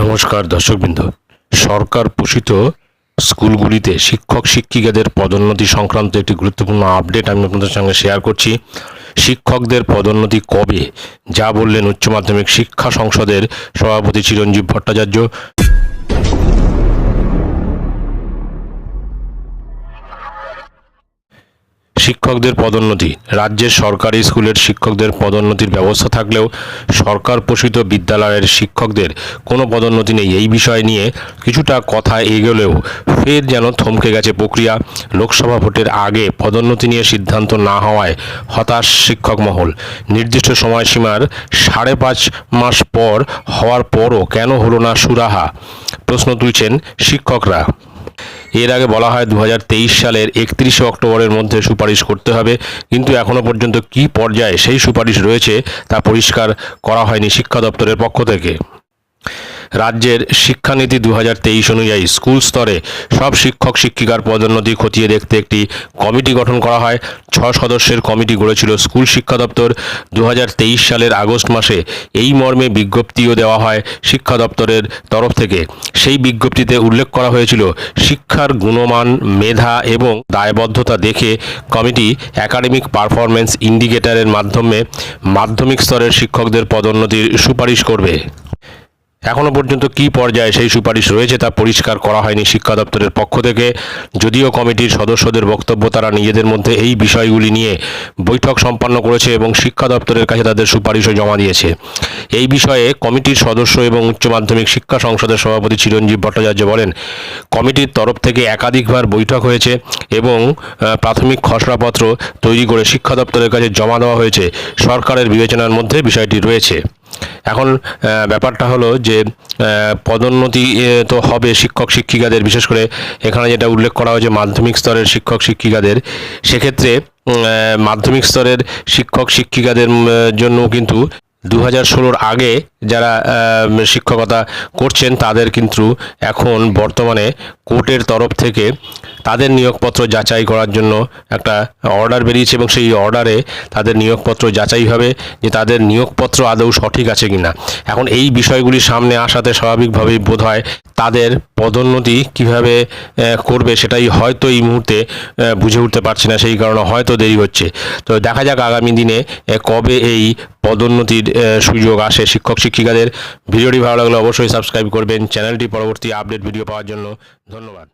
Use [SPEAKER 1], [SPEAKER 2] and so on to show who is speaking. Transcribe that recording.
[SPEAKER 1] নমস্কার দর্শকবৃন্দ। সরকার পোষিত স্কুলগুলিতে শিক্ষক শিক্ষিকাদের পদোন্নতি সংক্রান্ত একটি গুরুত্বপূর্ণ আপডেট আমি আপনাদের সঙ্গে শেয়ার করছি। শিক্ষকদের পদোন্নতি কবে? যা বললেন উচ্চ মাধ্যমিক শিক্ষা সংসদের সভাপতি চিরঞ্জীব ভট্টাচার্য। শিক্ষকদের পদোন্নতি। রাজ্যের সরকারি স্কুলের শিক্ষকদের পদোন্নতির ব্যবস্থা থাকলেও সরকার পোষিত বিদ্যালয়ের শিক্ষকদের কোনো পদোন্নতি নেই। এই বিষয় নিয়ে কিছুটা কথা এগোলেও ফের যেন থমকে গেছে প্রক্রিয়া। লোকসভা ভোটের আগে পদোন্নতি নিয়ে সিদ্ধান্ত না হওয়ায় হতাশ শিক্ষক মহল। নির্দিষ্ট সময়সীমার সাড়ে পাঁচ মাস পর হওয়ার পরও কেন হলো না সুরাহা? প্রশ্ন তুলছেন শিক্ষকরা। এর আগে বলা হয় দু হাজার তেইশ সালের একত্রিশে অক্টোবরের মধ্যে সুপারিশ করতে হবে। কিন্তু এখনও পর্যন্ত কি পর্যায়ে সেই সুপারিশ রয়েছে তা পরিষ্কার করা হয়নি শিক্ষা দপ্তরের পক্ষ থেকে। রাজ্যের শিক্ষানীতি দু হাজার তেইশ অনুযায়ী স্কুল স্তরে সব শিক্ষক শিক্ষিকার পদোন্নতি খতিয়ে দেখতে একটি কমিটি গঠন করা হয়। ছ সদস্যের কমিটি গড়েছিল স্কুল শিক্ষা দপ্তর। দু হাজার তেইশ সালের আগস্ট মাসে এই মর্মে বিজ্ঞপ্তিও দেওয়া হয় শিক্ষা দপ্তরের তরফ থেকে। সেই বিজ্ঞপ্তিতে উল্লেখ করা হয়েছিল, শিক্ষার গুণমান, মেধা এবং দায়বদ্ধতা দেখে কমিটি একাডেমিক পারফরমেন্স ইন্ডিকেটরের মাধ্যমে মাধ্যমিক স্তরের শিক্ষকদের পদোন্নতির সুপারিশ করবে। এখনও পর্যন্ত কী পর্যায়ে সেই সুপারিশ রয়েছে তা পরিষ্কার করা হয়নি শিক্ষা দপ্তরের পক্ষ থেকে। যদিও কমিটির সদস্যদের বক্তব্য তারা নিজেদের মধ্যে এই বিষয়গুলি নিয়ে বৈঠক সম্পন্ন করেছে এবং শিক্ষা দপ্তরের কাছে তাদের সুপারিশও জমা দিয়েছে। এই বিষয়ে কমিটির সদস্য এবং উচ্চ মাধ্যমিক শিক্ষা সংসদের সভাপতি চিরঞ্জীব ভট্টাচার্য বলেন, কমিটির তরফ থেকে একাধিকবার বৈঠক হয়েছে এবং প্রাথমিক খসড়াপত্র তৈরি করে শিক্ষা দপ্তরের কাছে জমা দেওয়া হয়েছে। সরকারের বিবেচনার মধ্যে বিষয়টি রয়েছে। এখন ব্যাপারটা হলো যে পদোন্নতি তো হবে শিক্ষক শিক্ষিকাদের। বিশেষ করে এখানে যেটা উল্লেখ করা হয়েছে মাধ্যমিক স্তরের শিক্ষক শিক্ষিকাদের। সেক্ষেত্রে মাধ্যমিক স্তরের শিক্ষক শিক্ষিকাদের জন্য কিন্তু দু হাজার ষোলোর আগে যারা শিক্ষকতা করছেন, তাদের কিন্তু এখন বর্তমানে কোর্টের তরফ থেকে তাদের নিয়োগপত্র যাচাই করার জন্য একটা অর্ডার বেরিয়েছে এবং সেই অর্ডারে তাদের নিয়োগপত্র যাচাই হবে যে তাদের নিয়োগপত্র আদৌ সঠিক আছে কিনা। এখন এই বিষয়গুলি সামনে আসাতে স্বাভাবিকভাবেই বোধ হয় তাদের পদোন্নতি কীভাবে করবে সেটাই হয়তো এই মুহূর্তে বুঝে উঠতে পারছে না, সেই কারণে হয়তো দেরি হচ্ছে। তো দেখা যাক আগামী দিনে কবে এই পদোন্নতির সুযোগ আসে শিক্ষক শিক্ষিকাদের। ভিডিওটি ভালো লাগলে অবশ্যই সাবস্ক্রাইব করবেন। চ্যানেলটি পরবর্তী আপডেট ভিডিও পাওয়ার জন্য ধন্যবাদ।